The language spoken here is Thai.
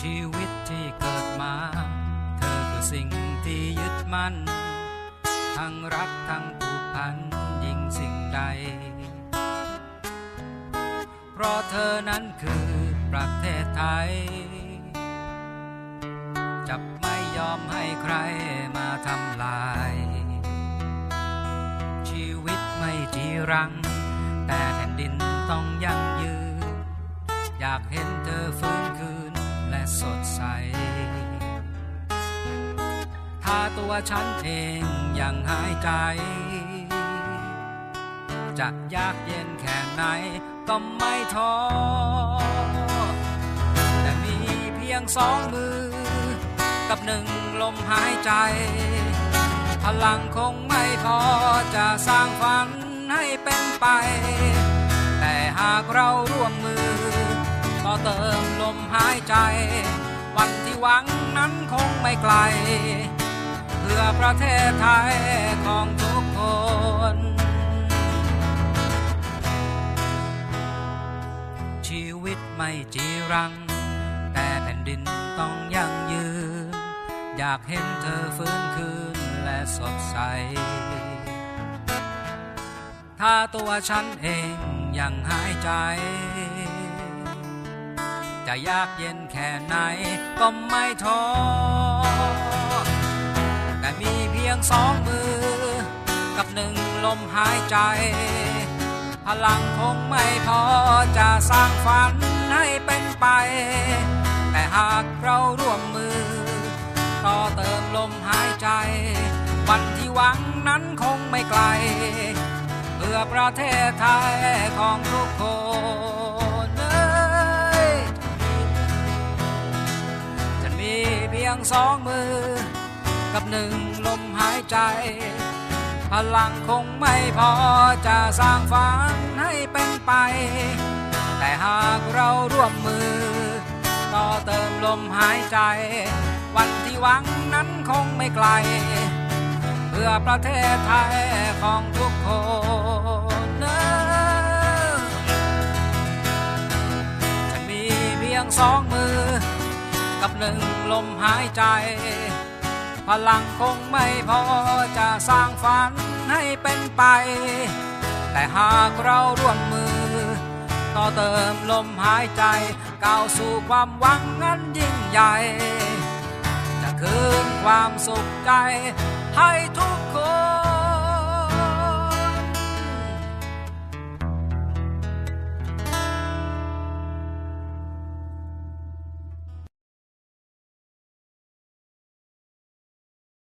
ชีวิตที่เกิดมา เธอคือสิ่งที่ยึดมั่น ทั้งรักทั้งผูกพันยิ่งสิ่งใด เพราะเธอนั้นคือประเทศไทย จับไม่ยอมให้ใครมาทำลาย ชีวิตไม่จีรัง แต่แผ่นดินต้องยั่งยืนอยากเห็นเธ ถ้าตัวฉันเองยังหายใจ จะยากเย็นแค่ไหนก็ไม่ท้อ แต่มีเพียงสองมือ กับหนึ่งลมหายใจ พลังคงไม่พอจะสร้างฝันให้เป็นไป แต่หากเราร่วมมือ ต่อเติมลมหายใจ วันที่หวังนั้นคงไม่ไกล เพื่อประเทศไทยของทุกคน ชีวิตไม่จีรัง แต่แผ่นดินต้องยั่งยืน อยากเห็นเธอฟื้นคืนและสดใส ถ้าตัวฉันเองยังหายใจ จะยากเย็นแค่ไหนก็ไม่ท้อ แต่มีเพียงสองมือ กับหนึ่งลมหายใจ พลังคงไม่พอจะสร้างฝันให้เป็นไป แต่หากเราร่วมมือ ต่อเติมลมหายใจ วันที่หวังนั้นคงไม่ไกล เพื่อประเทศไทยของทุกคน ยงสองมือ กับหนึ่งลมหายใจ พลังคงไม่พอจะสร้างฝันให้เป็นไป แต่หากเราร่วมมือ ต่อเติมลมหายใจ วันที่หวังนั้นคงไม่ไกล เพื่อประเทศไทยของทุกคนเนอะฉันมีเพียงสองมือ หนึ่งลมหายใจ พลังคงไม่พอจะสร้างฝันให้เป็นไป แต่หากเราร่วมมือ ต่อเติมลมหายใจก้าวสู่ความหวังนั้นยิ่งใหญ่ จะคืนความสุขใจให้ทุกคน